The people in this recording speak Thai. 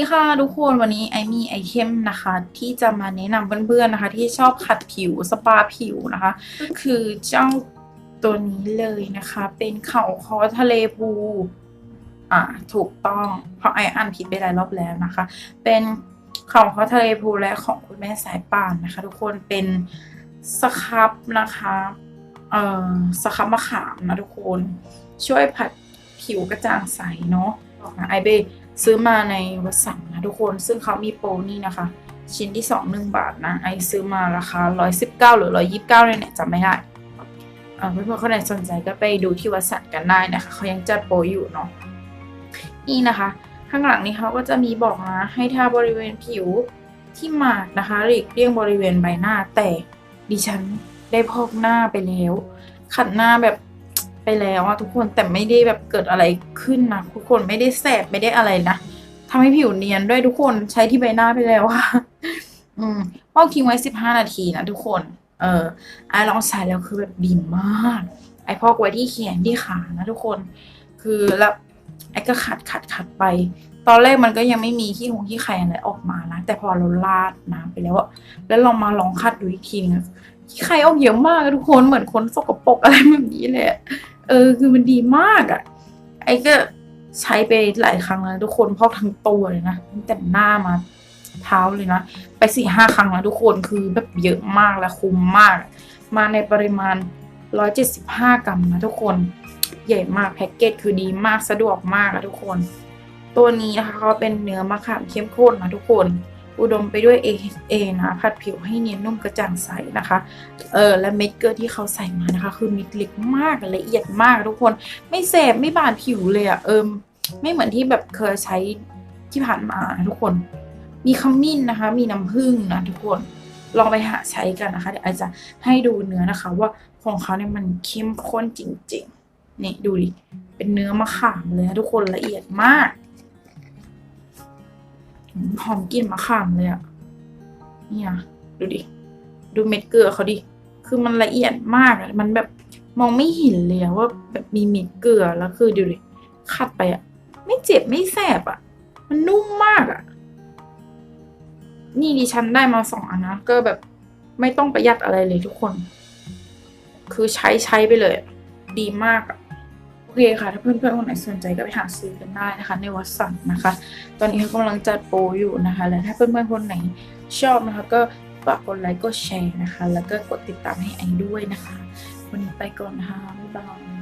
ีค่ะทุกคนวันนี้ไอมีไอเทมนะคะ ที่จะมาแนะนำเพื่อนๆนะคะ ที่ชอบขัดผิวสปาผิวนะคะก็คือเจ้าตัวนี้เลยนะคะ เป็นเข่าคอทะเลพูอ่าถูกต้องเพราะไออ่านผิดไปหลายรอบแล้วนะคะ เป็นเข่าคอทะเลพูและของคุณแม่สายป่านนะคะ ทุกคนเป็นสครับนะคะเอ่อสครับมะขามนะทุกคน ช่วยผัดผิวกระจ่างใสเนาะไอเบ ซื้อมาในวัสันนะทุกคนซึ่งเขามีโปรนี่นะคะ ชิ้นที่สองหนึ่งบาทนะ ไอซื้อมาราคาร้อยสิบเก้าหรือร้อยี่สิบเก้าเลยเนี่ยจำไม่ได้เพื่อนๆคนไหนสนใจก็ไปดูที่วัสันกันได้นะคะเขายังจัดโปรอยู่เนาะนี่นะคะ ข้างหลังนี้เขาก็จะมีบอกนะให้ทาบริเวณผิวที่หมาดนะคะหลีกเลี่ยงบริเวณใบหน้าแต่ดิฉันได้พอกหน้าไปแล้ว ขัดหน้าแบบ ไปแล้วอะทุกคนแต่ไม่ได้แบบเกิดอะไรขึ้นนะทุกคนไม่ได้แสบไม่ได้อะไรนะทำให้ผิวเนียนด้วยทุกคนใช้ที่ใบหน้าไปแล้วอะอืมพอกทิ้งไว้สิบห้านาทีนะทุกคน เออไอลองใช้แล้วคือแบบดีมาก ไอพอกไว้ที่แขนที่ขานะทุกคน คือแล้วไอก็ขัดขัดขัดไป ตอนแรกมันก็ยังไม่มีขี้หงขี้ไข่อะไรออกมานะ แต่พอเราลาดน้ำไปแล้วอะแล้วลองมาลองคัดดูอีกทีนึงขี้ไข่ออกเยอะมากทุกคนเหมือนคนสกปรกอะไรแบบนี้เลย เออ คือมันดีมากอะไอ้ก็ใช้ไปหลายครั้งแล้วทุกคนพอกทั้งตัวเลยนะตั้งแต่หน้ามาเท้าเลยนะ ไปสี่ห้าครั้งแล้วทุกคนคือแบบเยอะมากและคุ้มมาก มาในปริมาณ 175 กรัมนะทุกคนใหญ่มากแพ็กเกจคือดีมากสะดวกมากอะทุกคน ตัวนี้นะคะเขาเป็นเนื้อมะขามเข้มข้นนะทุกคน อุดมไปด้วย AHA นะผัดผิวให้เนียนนุ่มกระจ่างใสนะคะ เออและเม็ดเกลือที่เขาใส่มานะคะ คือเม็ดเล็กมากละเอียดมากทุกคน ไม่แสบไม่บาดผิวเลยอะเอิมไม่เหมือนที่แบบเคยใช้ที่ผ่านมาทุกคน มีขมิ้นนะคะ มีน้ำผึ้งนะทุกคนลองไปหาใช้กันนะคะเดี๋ยวอาจจะให้ดูเนื้อนะคะ ว่าของเขาเนี่ยมันเข้มข้นจริงๆนี่ดูดิเป็นเนื้อมะขามเลยนะทุกคนละเอียดมาก หอมกลิ่นมะขามเลยอะเนี่ยดูดิ ดูเม็ดเกลือเขาดิ คือมันละเอียดมากอะมันแบบมองไม่เห็นเลยอะว่าแบบมีเม็ดเกลือแล้วคือดูดิคัดไปอะไม่เจ็บไม่แสบอะมันนุ่มมากอะนี่ดิฉันได้มาสองอันนะก็แบบไม่ต้องประหยัดอะไรเลยทุกคน คือใช้ใช้ไปเลย ดีมากอะ โอเคค่ะ ถ้าเพื่อนๆคนไหนสนใจก็ไปหาซื้อกันได้นะคะ ในวัดสันนะคะ ตอนนี้เขากำลังจัดโปรอยู่นะคะ และถ้าเพื่อนๆคนไหนชอบนะคะ ก็ฝากกดไลค์กดแชร์นะคะ แล้วก็กดติดตามให้ไอด้วยนะคะ วันนี้ไปก่อนนะคะบ๊ายบาย